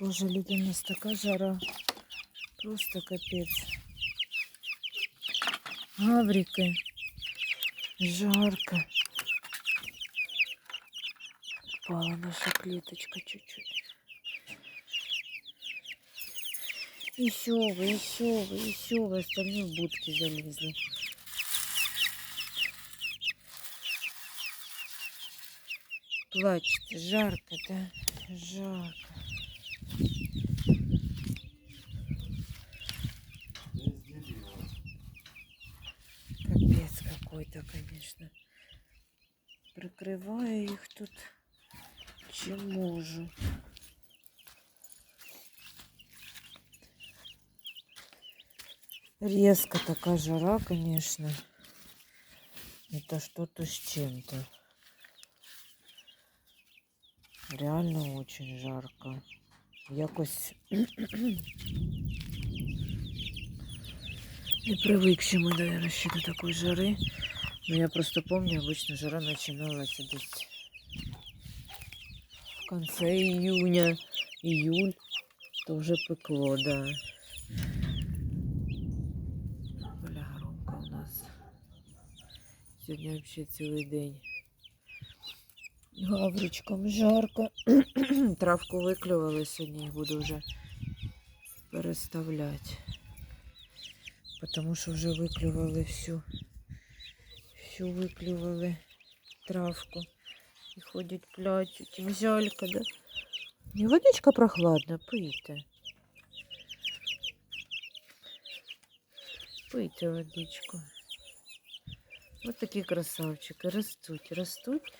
Боже, люди, у нас такая жара. Просто капец. Гавріки. Жарко. Впала наша клеточка чуть-чуть. Еще вы, еще вы, еще вы остальні в будки залізли. Плачет, жарко, да? Жарко. Капец какой-то, конечно. Прикрываю их тут чем можу. Резко такая жара, конечно. Это что-то с чем-то. Реально очень жарко. Якось не привыкші ми, наверное, ще до такої жари. Но я просто помню, обычно жара начиналась десь в конце июня, июль, то вже пекло, да. Бля, громко у нас. Сьогодні взагалі цілий день. Гавричкам жарко. Травку виклювали сьогодні, буду вже переставляти. Потому що вже виклювали всю, всю виклювали травку. І ходять, плачуть. Жалько, да? І водичка прохладна, пийте. Пийте водичку. Ось такі красавчики. Ростуть, ростуть.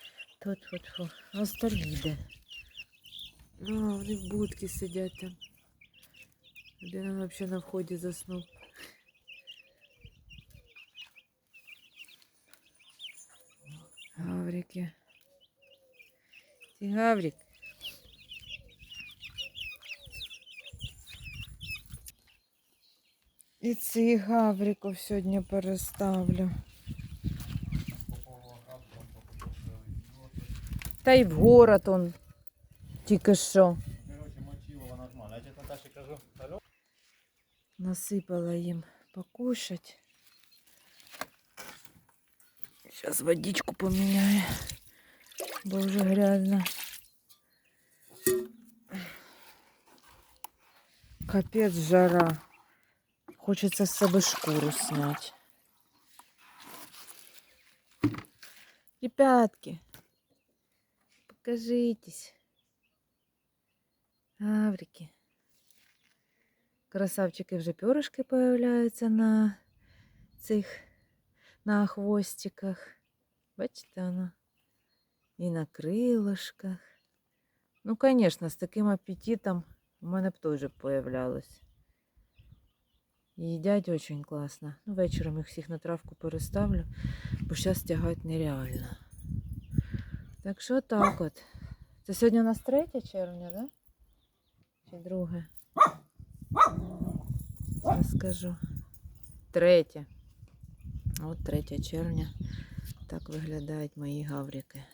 Тут от фу. А остальні? А, вони в будці сидять там. Один взагалі на вході заснув. Гаврики. Ти гаврик. І цих гавриків сьогодні переставлю. Та й в город он тільки що. Короче, мочилова нормально. Я тебе Наташі кажу, алло. Насыпала им покушать. Сейчас водичку поменяю, бо уже грязно. Капец жара. Хочется с собой шкуру снять. Ребятки, покажитесь. Гаврики. Красавчики вже перышки появляються на цих на хвостиках. Бачите, воно. І на крилишках. Ну, звісно, з таким апетитом у мене б теж появлялось. Їдять дуже класно. Ну, вечором їх всіх на травку переставлю, бо зараз тягати нереально. Так що так от. Це сьогодні у нас 3 червня, да? Чи друге? Зараз скажу. Третє. От 3 червня. Так виглядають мої гаврики.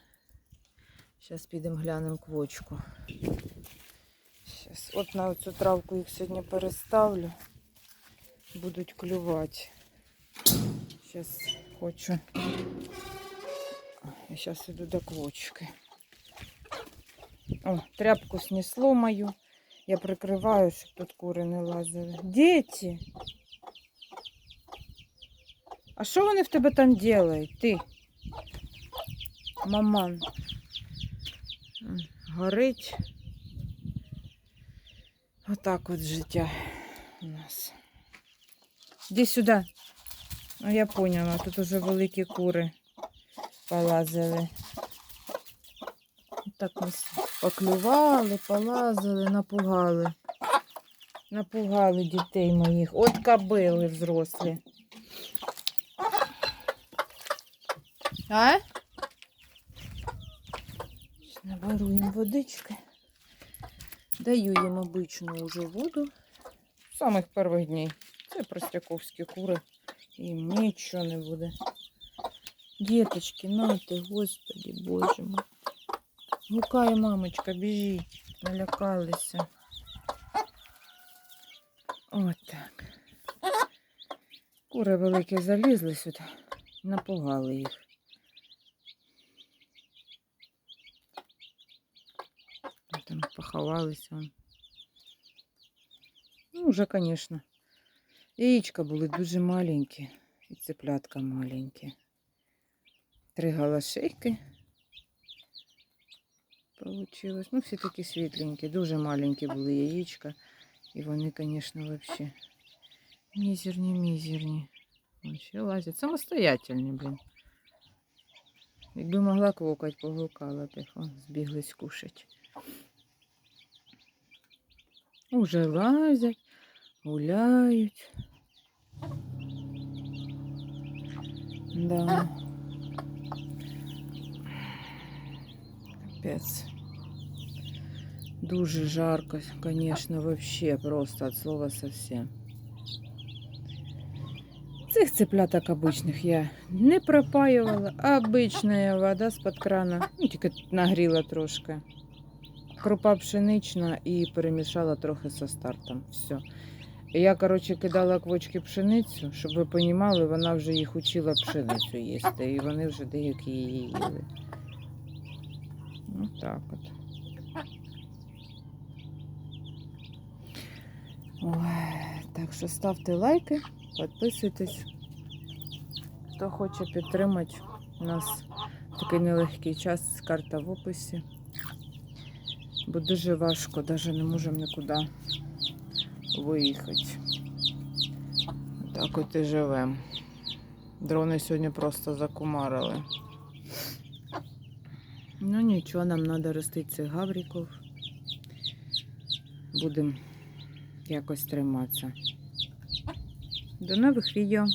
Зараз підемо глянемо квочку. Щас. От на цю травку їх сьогодні переставлю. Будуть клювати. Зараз хочу. Я зараз до квочки. О, тряпку снесло мою. Я прикриваю, щоб тут кури не лазили. Діти! А що вони в тебе там делають? Ти? Маман. Горить. Отак от життя у нас. Іди сюди. Ну, я поняла, тут уже великі кури полазили. Так ми с- поклювали, полазили, напугали. Напугали дітей моїх. От кобили взрослі. А? Наберу їм водички. Даю їм обичну уже воду. З самих перших днів. Це простяковські кури. Їм нічого не буде. Діточки, нате, господи, боже мой. Гукає мамочка, біжи. Налякалися. От так. Кури великі залізли сюди, напугали їх. Там поховалися. Ну, вже, звісно. Яєчка були дуже маленькі. І цеплятка маленькі. Три галашейки. Получилось. Ну, всі такі світленькі, дуже маленькі були яєчка. І вони, звісно, взагалі мізерні, мізерні. Вон ще лазять. Самостоятельні, блін. Якби могла квокать, погукала їх. Збіглись кушать. Уже лазять, гуляють. Да. Капець. Дуже жарко, конечно, вообще просто от слова совсем. Цих цыпляток обичних я не пропаювала. Обична вода з-під крана. Ну, тільки нагріла трошки. Крупа пшенична і перемішала трохи со стартом. Все. Я, коротше, кидала квочки пшеницю, щоб ви розуміли, вона вже їх учила пшеницю їсти. І вони вже деякі її їли. Ну так от. Ой, так що ставте лайки, підписуйтесь. Хто хоче підтримати у нас такий нелегкий час, карта в описі. Бо дуже важко, навіть не можемо нікуди виїхати. Так от і живемо. Дрони сьогодні просто закумарили. Ну нічого, нам треба ростити цих гавриків. Будемо якось триматися. До нових відео.